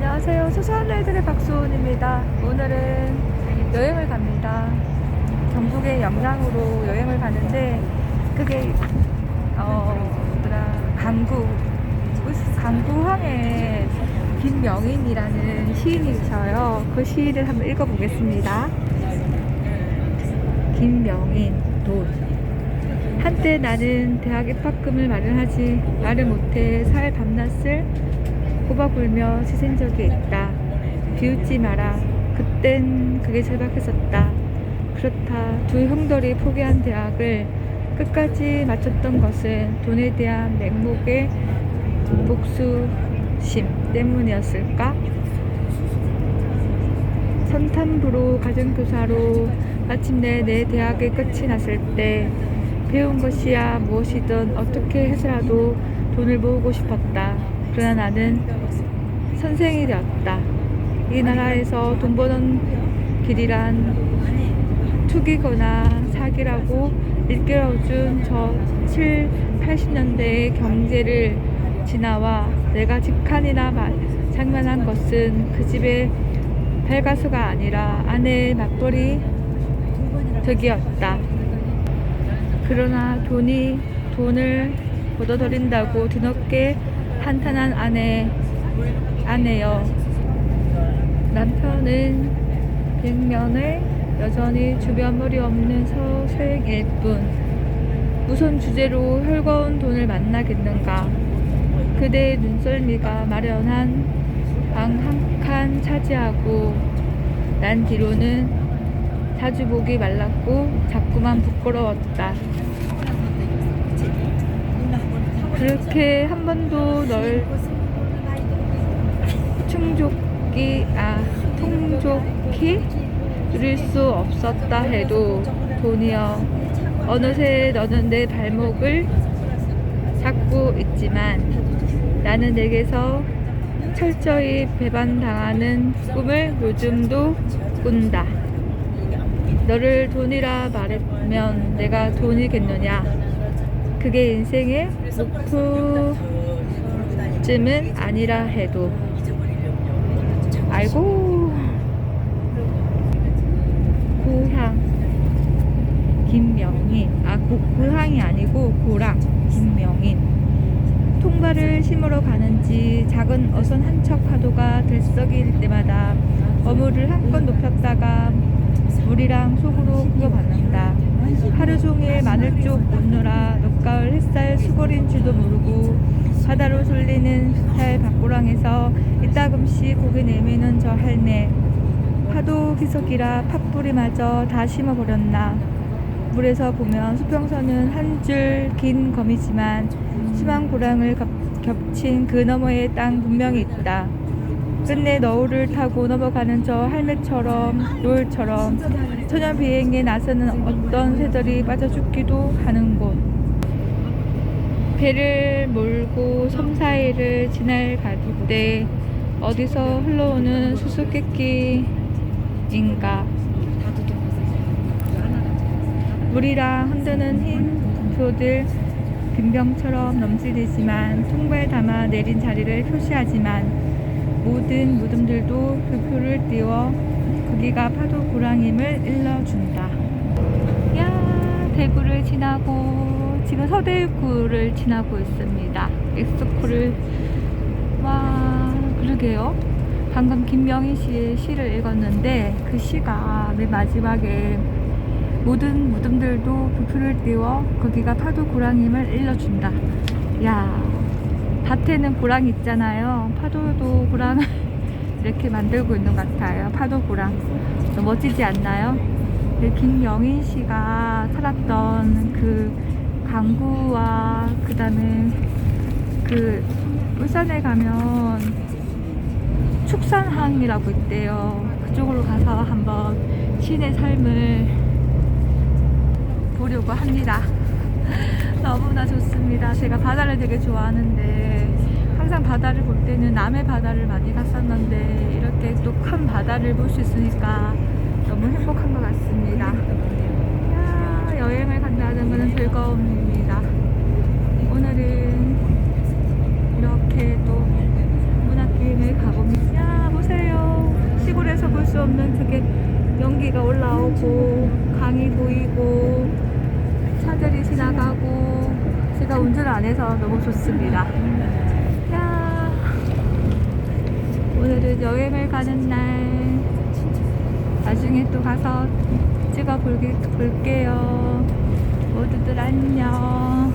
안녕하세요. 소소한 날들의 박수원입니다. 오늘은 여행을 갑니다. 경북의 영랑으로 여행을 가는데 그게 어 뭐더라 강구 강구항에 김명인이라는 시인이 있어요. 그 시를 한번 읽어보겠습니다. 김명인 돈 한때 나는 대학 입학금을 마련하지 말을 못해 사회 밤낮을 꼬박울며 지샌 적이 있다. 비웃지 마라. 그땐 그게 절박했었다. 그렇다. 두 형들이 포기한 대학을 끝까지 마쳤던 것은 돈에 대한 맹목의 복수심 때문이었을까? 선탐부로 가정교사로 마침내 내 대학의 끝이 났을 때 배운 것이야 무엇이든 어떻게 해서라도 돈을 모으고 싶었다. 그러나 나는 선생이 되었다. 이 나라에서 돈 버는 길이란 투기거나 사기라고 일깨워준 저 7, 80년대의 경제를 지나와 내가 직한이나 마- 장만한 것은 그 집의 발가수가 아니라 아내의 맞벌이 덕이었다. 그러나 돈이 돈을 걷어들인다고 드럽게 한탄한 아내 아내여. 남편은 백면을 여전히 주변물이 없는 서생일 뿐. 무슨 주제로 헐거운 돈을 만나겠는가? 그대의 눈썰미가 마련한 방 한 칸 차지하고 난 뒤로는 자주 보기 말랐고 자꾸만 부끄러웠다. 그렇게 한 번도 널 충족이 아 통족히 누릴 수 없었다 해도 돈이여 어느새 너는 내 발목을 잡고 있지만 나는 내게서 철저히 배반당하는 꿈을 요즘도 꾼다. 너를 돈이라 말하면 내가 돈이겠느냐? 그게 인생의 목표쯤은 아니라 해도. 아이고. 고향 김명인 아 고, 고향이 아니고 고랑. 김명인 통발을 심으러 가는지 작은 어선 한 척 파도가 들썩일 때마다 어물을 한껏 높였다가 물이랑 속으로 구겨받는다. 하루 종일 마늘 쪽 웃느라 늦 가을 햇살 줄도 모르고 바다로 쏠리는 달 밖고랑에서 이따금씩 고개 내미는 저 할매 파도 기석이라 팥뿌리마저 다 심어버렸나 물에서 보면 수평선은 한 줄 긴 검이지만 심한 고랑을 겹- 겹친 그 너머에 땅 분명히 있다. 끝내 너울을 타고 넘어가는 저 할매처럼 노을처럼 처녀 비행에 나서는 어떤 새들이 빠져 죽기도 하는 곳. 배를 몰고 섬 사이를 지나갈 때 어디서 흘러오는 수수께끼인가 물이랑 흔드는 흰 분표들 빈병처럼 넘치듯이만 통발 담아 내린 자리를 표시하지만 모든 무덤들도 그 표를 띄워 거기가 파도 고랑임을 일러준다. 야 대구를 지나고 지금 서대구를 지나고 있습니다. 엑스코를 와 그러게요. 방금 김명희 씨의 시를 읽었는데 그 시가 맨 마지막에 모든 무덤들도 부표를 띄워 거기가 파도 고랑임을 일러준다. 야, 밭에는 고랑 있잖아요. 파도도 고랑을 이렇게 만들고 있는 것 같아요. 파도 고랑. 멋지지 않나요? 네, 김영인 씨가 살았던 그 강구와 그 다음에 그 울산에 가면 축산항이라고 있대요. 그쪽으로 가서 한번 시내 삶을 보려고 합니다. 너무나 좋습니다. 제가 바다를 되게 좋아하는데 항상 바다를 볼 때는 남해 바다를 많이 갔었는데 이렇게 또 큰 바다를 볼 수 있으니까 너무 행복한 것 같습니다. 야, 여행을 간다는 것은 즐거움입니다. 오늘은 이렇게 또 문학여행을 가봅니다. 수 없는 그게 연기가 올라오고 강이 보이고 차들이 지나가고 제가 운전을 안 해서 너무 좋습니다. 야, 오늘은 여행을 가는 날 나중에 또 가서 찍어 볼게, 볼게요. 모두들 안녕.